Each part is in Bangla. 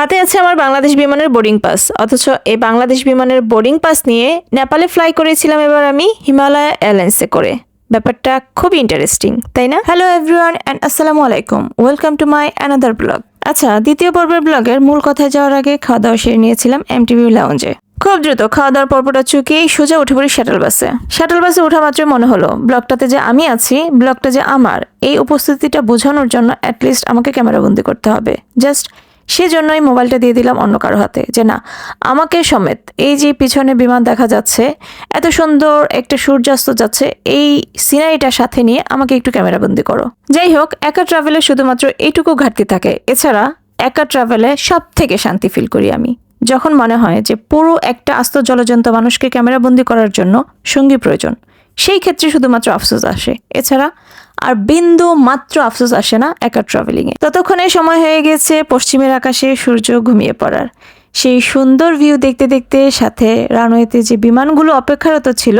হাতে আছে আমার বাংলাদেশ বিমানের বোর্ডিং পাস। অথচ এই বাংলাদেশ বিমানের বোর্ডিং পাস নিয়ে নেপালে ফ্লাই করেছিলাম এবার আমি হিমালয় এয়ারলাইন্সে করে। ব্যাপারটা খুবই ইন্টারেস্টিং তাই না? হ্যালো এভরিওয়ান অ্যান্ড আসসালামু আলাইকুম। Welcome to my another blog আচ্ছা দ্বিতীয় পর্বের ব্লগের মূল কথায় যাওয়ার আগে খাওয়া দাওয়া সেরে নিয়েছিলাম এমটিভি লাউঞ্জে খুব দ্রুত খাওয়া দাওয়ার পর্বটা চুকিয়েই সোজা উঠে পড়ি শাটল বাসে শাটল বাসে ওঠা মাত্রই মনে হলো ব্লগটাতে যে আমি আছি ব্লগটা যে আমার, এই উপস্থিতিটা বোঝানোর জন্য অ্যাটলিস্ট আমাকে ক্যামেরাবন্দি করতে হবে। জাস্ট সেজন্যই মোবাইলটা দিয়ে দিলাম অন্য কারও হাতে, যে না, আমাকে সমেত এই যে পিছনে বিমান দেখা যাচ্ছে, এত সুন্দর একটা সূর্যাস্ত যাচ্ছে, এই সিনারিটার সাথে নিয়ে আমাকে একটু ক্যামেরাবন্দি করো। যাই হোক, একা ট্রাভেলে শুধুমাত্র এইটুকু ঘাটতি থাকে। এছাড়া একা ট্রাভেলে সব থেকে শান্তি ফিল করি আমি। যখন মনে হয় যে পুরো একটা আস্ত জলজন্ত মানুষকে ক্যামেরাবন্দি করার জন্য সঙ্গী প্রয়োজন, সেই ক্ষেত্রে শুধুমাত্র আফসোস আসে। এছাড়া আর বিন্দু মাত্র আফসোস আসে না একা ট্রাভেলিংয়ে ততক্ষণে সময় হয়ে গেছে পশ্চিমের আকাশে সূর্য ঘুমিয়ে পড়ার। সেই সুন্দর ভিউ দেখতে দেখতে সাথে রানওয়েতে যে বিমানগুলো অপেক্ষারত ছিল,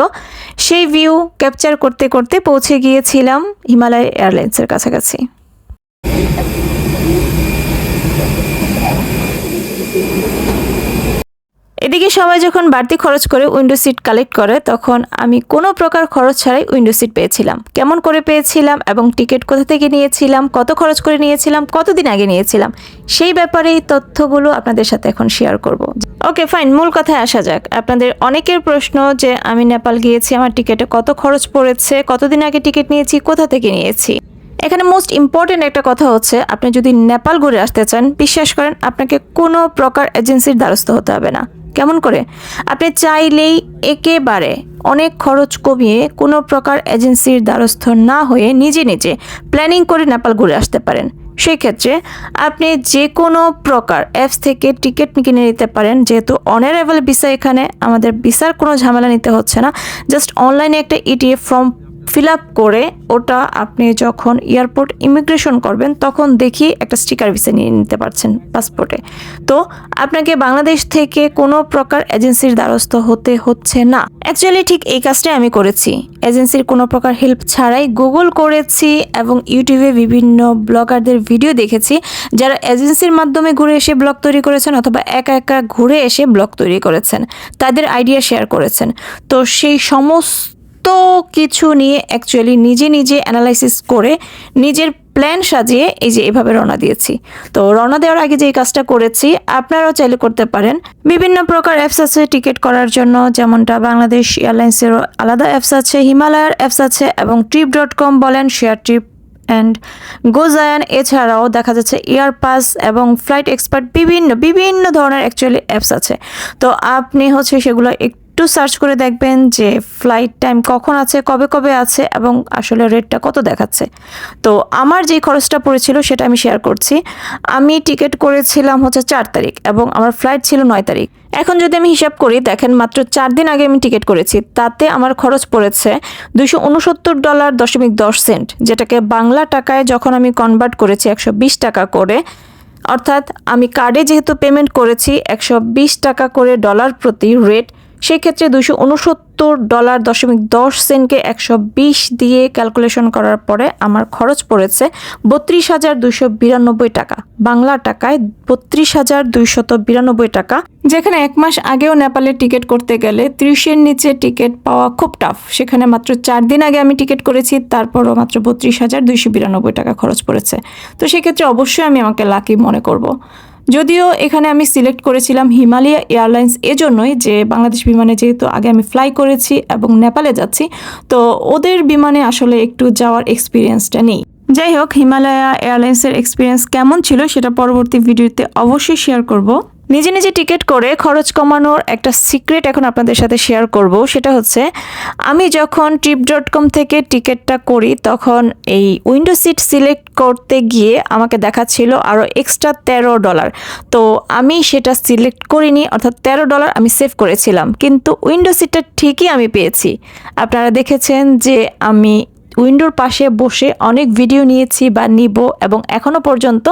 সেই ভিউ ক্যাপচার করতে করতে পৌঁছে গিয়েছিলাম হিমালয় এয়ারলাইন্সের কাছাকাছি। এদিকে সবাই যখন বাড়তি খরচ করে উইন্ডো সিট কালেক্ট করে, তখন আমি কোনো প্রকার খরচ ছাড়াই উইন্ডো সিট পেয়েছিলাম। কেমন করে পেয়েছিলাম এবং টিকিট কোথা থেকে নিয়েছিলাম, কত খরচ করে নিয়েছিলাম, কতদিন আগে নিয়েছিলাম, সেই ব্যাপারে এই তথ্যগুলো আপনাদের সাথে এখন শেয়ার করব। ওকে ফাইন মূল কথায় আসা যাক। আপনাদের অনেকের প্রশ্ন যে, আমি নেপাল গিয়েছি, আমার টিকিটে কত খরচ পড়েছে, কতদিন আগে টিকিট নিয়েছি, কোথা থেকে নিয়েছি? এখানে মোস্ট ইম্পর্টেন্ট একটা কথা হচ্ছে, আপনি যদি নেপাল ঘুরে আসতে চান, বিশ্বাস করেন আপনাকে কোনো প্রকার এজেন্সির দ্বারস্থ হতে হবে না। কেমন করে? আপনি চাইলেই একেবারে অনেক খরচ কমিয়ে কোনো প্রকার এজেন্সির দ্বারস্থ না হয়ে নিজে নিজে প্ল্যানিং করে নেপাল ঘুরে আসতে পারেন। সেই ক্ষেত্রে আপনি যে কোনো প্রকার অ্যাপস থেকে টিকিট কিনে নিতে পারেন। যেহেতু অনারেবল ভিসা এখানে আমাদের ভিসার কোনো ঝামেলা নিতে হচ্ছে না। জাস্ট অনলাইনে একটা E ETF form fill up করে ওটা আপনি যখন এয়ারপোর্ট ইমিগ্রেশন করবেন, তখন দেখি একটা স্টিকার ভিসা নিয়ে নিতে পারছেন পাসপোর্টে তো আপনাকে বাংলাদেশ থেকে কোনো প্রকার এজেন্সির দ্বারস্থ হতে হচ্ছে না। অ্যাকচুয়ালি ঠিক এই কাজটাই আমি করেছি। এজেন্সির কোনো প্রকার হেল্প ছাড়াই গুগল করেছি এবং ইউটিউবে বিভিন্ন ব্লগারদের ভিডিও দেখেছি, যারা এজেন্সির মাধ্যমে ঘুরে এসে ব্লগ তৈরি করেছেন অথবা একা একা ঘুরে এসে ব্লগ তৈরি করেছেন। তাদের আইডিয়া শেয়ার করেছেন। তো সেই সমস্ত কিছু নিয়ে অ্যাকচুয়ালি নিজে নিজে অ্যানালাইসিস করে নিজের প্ল্যান সাজিয়ে এই যে এভাবে রওনা দিয়েছি। তো রওনা দেওয়ার আগে যে এই কাজটা করেছি, আপনারাও চাইলে করতে পারেন। বিভিন্ন প্রকার অ্যাপস আছে টিকিট করার জন্য, যেমনটা বাংলাদেশ এয়ারলাইন্সেরও আলাদা অ্যাপস আছে, হিমালয়ার অ্যাপস আছে এবং ট্রিপ ডট কম বলেন শেয়ার ট্রিপ অ্যান্ড গোজায়ান এছাড়াও দেখা যাচ্ছে এয়ার পাস এবং ফ্লাইট এক্সপার্ট বিভিন্ন বিভিন্ন ধরনের অ্যাকচুয়ালি অ্যাপস আছে। তো আপনি হচ্ছে সেগুলো একটু সার্চ করে দেখবেন যে ফ্লাইট টাইম কখন আছে, কবে কবে আছে এবং আসলে রেটটা কত দেখাচ্ছে। তো আমার যে খরচটা পড়েছিল সেটা আমি শেয়ার করছি। আমি টিকিট করেছিলাম হচ্ছে চার তারিখ এবং আমার ফ্লাইট ছিল নয় তারিখ। এখন যদি আমি হিসাব করি, দেখেন মাত্র চার দিন আগে আমি টিকিট করেছি, তাতে আমার খরচ পড়েছে দুশো উনসত্তর ডলার দশমিক দশ সেন্ট, যেটাকে বাংলা টাকায় যখন আমি কনভার্ট করেছি একশো বিশ টাকা করে, অর্থাৎ আমি কার্ডে যেহেতু পেমেন্ট করেছি, একশো বিশ টাকা করে ডলার প্রতি রেট সেক্ষেত্রে দুশো উনসত্তর ডলার দশমিক দশ সেন্টকে একশো বিশ দিয়ে ক্যালকুলেশন করার পরে আমার খরচ পড়েছে বত্রিশ হাজার দুশো বিরানব্বই টাকা। বাংলা টাকায় বত্রিশ হাজার দুইশত বিরানব্বই টাকা। যেখানে এক মাস আগেও নেপালে টিকিট করতে গেলে ত্রিশের নিচে টিকিট পাওয়া খুব টাফ সেখানে মাত্র চার দিন আগে আমি টিকিট করেছি, তারপরও মাত্র বত্রিশ হাজার দুইশো বিরানব্বই টাকা খরচ পড়েছে। তো সেক্ষেত্রে অবশ্যই আমি আমাকে লাকি মনে করব। যদিও এখানে আমি সিলেক্ট করেছিলাম হিমালয়া এয়ারলাইন্স এজন্যই যে বাংলাদেশ বিমানে যেহেতু আগে আমি ফ্লাই করেছি এবং নেপালে যাচ্ছি, তো ওদের বিমানে আসলে একটু যাওয়ার এক্সপিরিয়েন্সটা নেই। যাই হোক, হিমালয়া এয়ারলাইন্সের এক্সপিরিয়েন্স কেমন ছিল সেটা পরবর্তী ভিডিওতে অবশ্যই শেয়ার করব। নিজে নিজে টিকিট করে খরচ কমানোর একটা সিক্রেট এখন আপনাদের সাথে শেয়ার করব। সেটা হচ্ছে, আমি যখন ট্রিপ ডট কম থেকে টিকিটটা করি, তখন এই উইন্ডো সিট সিলেক্ট করতে গিয়ে আমাকে দেখাচ্ছিল আরও এক্সট্রা তেরো ডলার তো আমি সেটা সিলেক্ট করিনি, অর্থাৎ তেরো ডলার আমি সেভ করেছিলাম। কিন্তু উইন্ডো সিটটা ঠিকই আমি পেয়েছি। আপনারা দেখেছেন যে আমি উইন্ডোর পাশে বসে অনেক ভিডিও নিয়েছি বা নিব এবং এখনও পর্যন্ত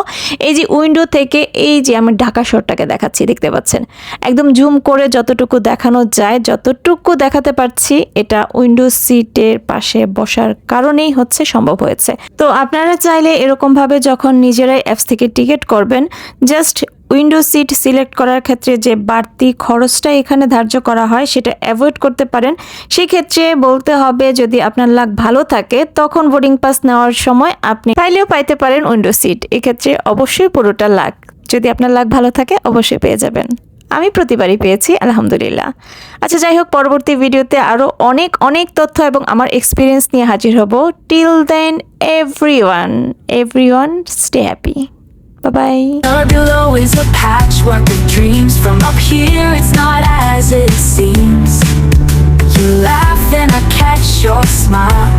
এই যে উইন্ডো থেকে এই যে আমি ঢাকা শহরটাকে দেখাচ্ছি, দেখতে পাচ্ছেন? একদম জুম করে যতটুকু দেখানো যায়, যতটুকু দেখাতে পারছি, এটা উইন্ডো সিটের পাশে বসার কারণেই হচ্ছে সম্ভব হয়েছে। তো আপনারা চাইলে এরকমভাবে যখন নিজেরাই অ্যাপস থেকে টিকিট করবেন, জাস্ট উইন্ডো সিট সিলেক্ট করার ক্ষেত্রে যে বাড়তি খরচটা এখানে ধার্য করা হয়, সেটা অ্যাভয়েড করতে পারেন। সেক্ষেত্রে বলতে হবে, যদি আপনার লাক ভালো থাকে, তখন বোর্ডিং পাস নেওয়ার সময় আপনি পাইলেও পাইতে পারেন উইন্ডো সিট। এক্ষেত্রে অবশ্যই পুরোটা লাক। যদি আপনার লাক ভালো থাকে, অবশ্যই পেয়ে যাবেন। আমি প্রতিবারই পেয়েছি, আলহামদুলিল্লাহ। আচ্ছা যাই হোক, পরবর্তী ভিডিওতে আরও অনেক অনেক তথ্য এবং আমার এক্সপিরিয়েন্স নিয়ে হাজির হব। Till then everyone everyone stay happy bye Our below is a patchwork of dreams. From up here, it's not as it seems. You laugh, I catch your smile.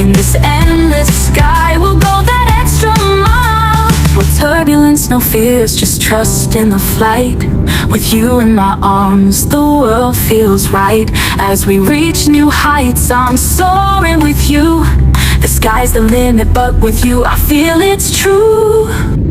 In this endless sky, we'll go that extra mile. Turbulence, no fears, just trust in the flight. With you in my arms, the world feels right. As we reach new heights, I'm soaring with you. Sky's the limit, but with you, I feel it's true.